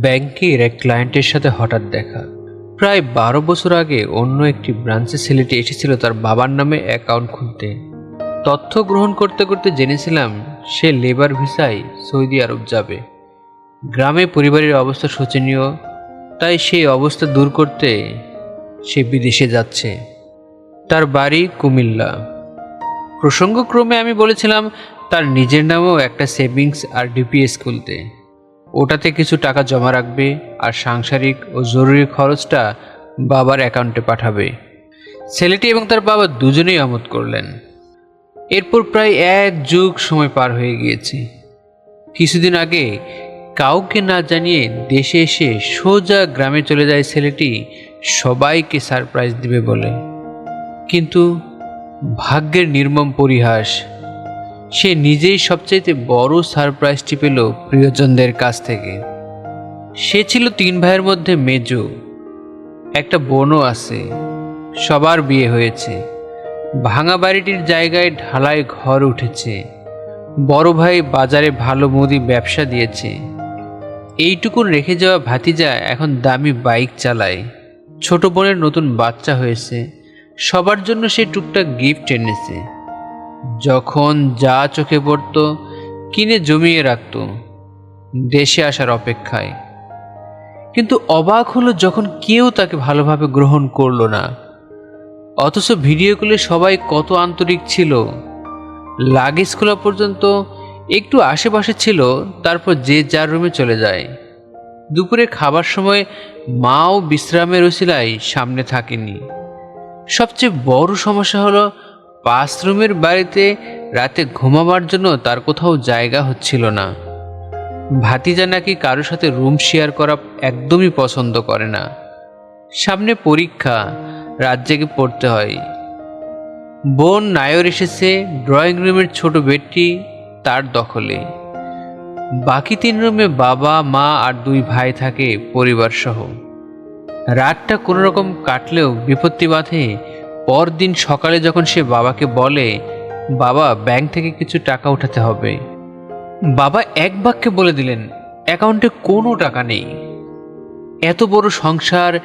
ব্যাংকের এক ক্লায়েন্টের সাথে হঠাৎ দেখা। প্রায় বারো বছর আগে অন্য একটি ব্রাঞ্চে ছেলেটি এসেছিল তার বাবার নামে অ্যাকাউন্ট খুলতে। তথ্য গ্রহণ করতে করতে জেনেছিলাম সে লেবার ভিসায় সৌদি আরব যাবে। গ্রামে পরিবারের অবস্থা শোচনীয়, তাই সেই অবস্থা দূর করতে সে বিদেশে যাচ্ছে। তার বাড়ি কুমিল্লা। প্রসঙ্গক্রমে আমি বলেছিলাম, তার নিজের নামেও একটা সেভিংস আর ডিপিএস খুলতে। ওটাতে কিছু টাকা জমা রাখবে আর সাংসারিক ও জরুরি খরচটা বাবার অ্যাকাউন্টে পাঠাবে। ছেলেটি এবং তার বাবা দুজনেই আমোদ করলেন। এরপর প্রায় এক যুগ সময় পার হয়ে গিয়েছে। কিছুদিন আগে কাউকে না জানিয়ে দেশে এসে সোজা গ্রামে চলে যায় ছেলেটি, সবাইকে সারপ্রাইজ দিবে বলে। কিন্তু ভাগ্যের নির্মম পরিহাস সে নিজেই সবচাইতে বড় সারপ্রাইজটি পেল প্রিয়জনদের কাছ থেকে। সে ছিল তিন ভাইয়ের মধ্যে মেজো। একটা বোনও আছে। সবার বিয়ে হয়েছে। ভাঙা বাড়িটির জায়গায় ঢালাই ঘর উঠেছে। বড় ভাই বাজারে ভালো মুদি ব্যবসা দিয়েছে। এইটুকুন রেখে যাওয়া ভাতিজা এখন দামি বাইক চালায়। ছোট বোনের নতুন বাচ্চা হয়েছে। সবার জন্য সে টুকটাক গিফট এনেছে। যখন যা চোখে পড়তো, কিনে জমিয়ে রাখত, দেশে আসার অপেক্ষায়। কিন্তু অবাক হলো যখন কেউ তাকে ভালোভাবে গ্রহণ করল না। অথচ ভিডিও কলে সবাই কত আন্তরিক ছিল। লাগেজ খোলা পর্যন্ত একটু আশেপাশে ছিল, তারপর যে যার রুমে চলে যায়। দুপুরে খাবার সময় মাও বিশ্রামের ওসিলায় সামনে থাকেনি। সবচেয়ে বড় সমস্যা হলো পাঁচ রুমের বাড়িতে রাতে ঘুমাবার জন্য তার কোথাও জায়গা হচ্ছিল না। ভাতিজা নাকি কারোর সাথে রুম শেয়ার করা একদমই পছন্দ করে না। সামনে পরীক্ষা, রাত জেগে পড়তে হয়। বোন নায়র এসেছে ড্রয়িং রুমের ছোট বেডটি তার দখলে। বাকি তিন রুমে বাবা, মা আর দুই ভাই থাকে পরিবার সহ রাতটা কোনো রকম কাটলেও বিপত্তি বাঁধে পরদিন সকালে যখন সে বাবাকে বলে, বাবা, ব্যাংক থেকে কিছু টাকা উঠাতে হবে। বাবা এক বাক্যে বলে দিলেন, অ্যাকাউন্টে কোনো টাকা নেই। এত বড় সংসার,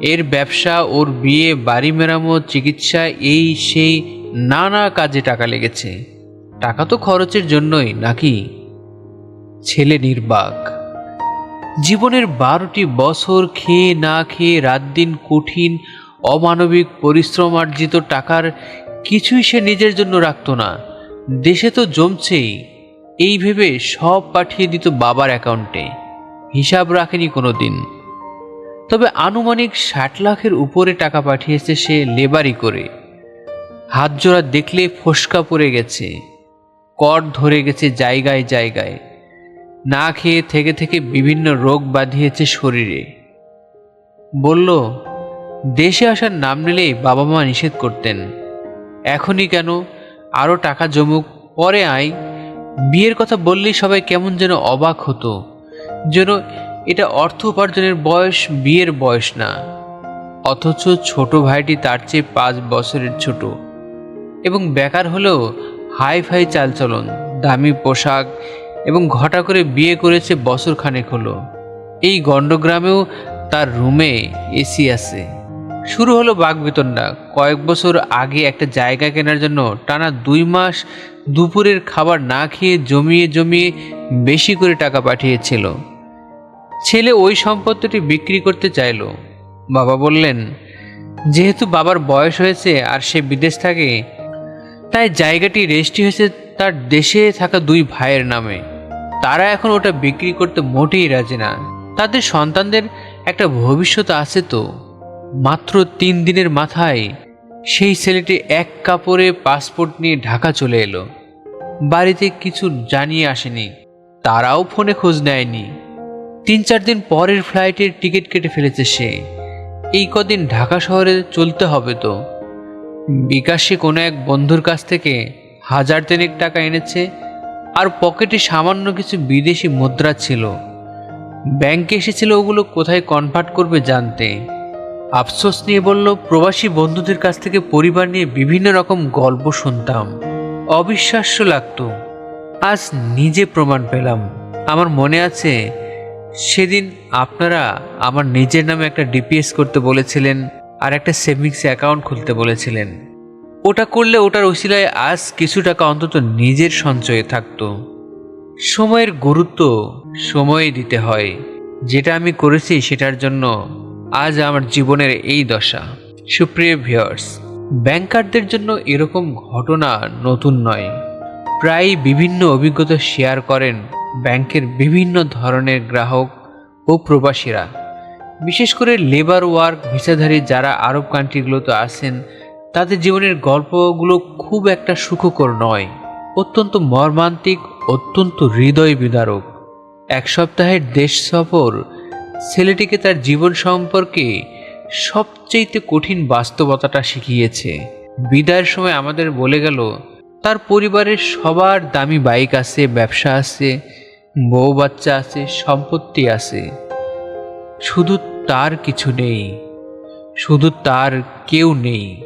এর ব্যবসা, ওর বিয়ে, বাড়ি মেরামত, চিকিৎসা, এই সেই নানা কাজে টাকা লেগেছে। টাকা তো খরচের জন্যই, নাকি? ছেলে নির্বাক। জীবনের বারোটি বছর খেয়ে না খেয়ে রাত দিন কঠিন অমানবিক পরিশ্রম অর্জিত টাকার কিছুই সে নিজের জন্য রাখতো না। দেশে তো জমছেই। এই ভেবে সব পাঠিয়ে দিত বাবার অ্যাকাউন্টে। হিসাব রাখেনি কোনো দিন তবে আনুমানিক ষাট লাখের উপরে টাকা পাঠিয়েছে সে লেবারি করে। হাত জোড়া দেখলে ফসকা পড়ে গেছে। কর ধরে গেছে জায়গায় জায়গায়। না খেয়ে থেকে থেকে বিভিন্ন রোগ বাঁধিয়েছে শরীরে। বলল দেশে আসার নাম নিলেই বাবা মা নিষেধ করতেন। এখনই কেন আরও টাকা জমুক, পরে আয়। বিয়ের কথা বললেই সবাই কেমন যেন অবাক হতো, যেন এটা অর্থ উপার্জনের বয়স, বিয়ের বয়স না। অথচ ছোট ভাইটি তার চেয়ে পাঁচ বছরের ছোট এবং বেকার হলেও হাই ফাই চালচলন, দামি পোশাক এবং ঘটা করে বিয়ে করেছে বছর খানেক হলো। এই গণ্ডগ্রামেও তার রুমে এসি আছে। শুরু হলো বাগবেতনটা কয়েক বছর আগে একটা জায়গা কেনার জন্য টানা দুই মাস দুপুরের খাবার না খেয়ে জমিয়ে জমিয়ে বেশি করে টাকা পাঠিয়েছিল। ছেলে ওই সম্পত্তিটি বিক্রি করতে চাইলো। বাবা বললেন, যেহেতু বাবার বয়স হয়েছে আর সে বিদেশ থাকে, তাই জায়গাটি রেজিস্ট্রি হয়েছে তার দেশে থাকা দুই ভাইয়ের নামে। তারা এখন ওটা বিক্রি করতে মোটেই রাজি না। তাদের সন্তানদের একটা ভবিষ্যৎ আছে তো। মাত্র তিন দিনের মাথায় সেই ছেলেটি এক কাপড়ে পাসপোর্ট নিয়ে ঢাকা চলে এলো। বাড়িতে কিছু জানিয়ে আসেনি, তারাও ফোনে খোঁজ নেয়নি। তিন চার দিন পরের ফ্লাইটের টিকিট কেটে ফেলেছে সে। এই কদিন ঢাকা শহরে চলতে হবে তো। বিকাশে কোনো এক বন্ধুর কাছ থেকে হাজার তিনেক টাকা এনেছে আর পকেটে সামান্য কিছু বিদেশি মুদ্রা ছিল। ব্যাংকে এসেছিল ওগুলো কোথায় কনভার্ট করবে জানতে। আফসোস নিয়ে বলল, প্রবাসী বন্ধুদের কাছ থেকে পরিবার নিয়ে বিভিন্ন রকম গল্প শুনতাম। অবিশ্বাস্য লাগতো। আজ নিজে প্রমাণ পেলাম। আমার মনে আছে, সেদিন আপনারা আমার নিজের নামে একটা ডিপিএস করতে বলেছিলেন আর একটা সেভিংস অ্যাকাউন্ট খুলতে বলেছিলেন। ওটা করলে ওটার ওসিলায় আজ কিছু টাকা অন্তত নিজের সঞ্চয়ে থাকতো। সময়ের গুরুত্ব সময়ে দিতে হয়। যেটা আমি করেছি সেটার জন্য আজ আমার জীবনের এই দশা। সুপ্রিয় ভিউয়ার্স, ব্যাংকারদের জন্য এরকম ঘটনা নতুন নয়। প্রায় বিভিন্ন অভিজ্ঞতা শেয়ার করেন ব্যাংকের বিভিন্ন ধরনের গ্রাহক ও প্রবাসীরা। বিশেষ করে লেবার ওয়ার্ক ভিসাধারী যারা আরব কান্ট্রিগুলোতে আছেন, তাদের জীবনের গল্পগুলো খুব একটা সুখকর নয়। অত্যন্ত মর্মান্তিক, অত্যন্ত হৃদয় বিদারক এক সপ্তাহের দেশ সফর ছেলেটিকে তার জীবন সম্পর্কে সবচেয়ে কঠিন বাস্তবতাটা শিখিয়েছে। বিদায়ের সময় আমাদের বলে গেল, তার পরিবারের সবার দামি বাইক আছে, ব্যবসা আছে, বউ বাচ্চা আছে, সম্পত্তি আছে। শুধু তার কিছু নেই, শুধু তার কেউ নেই।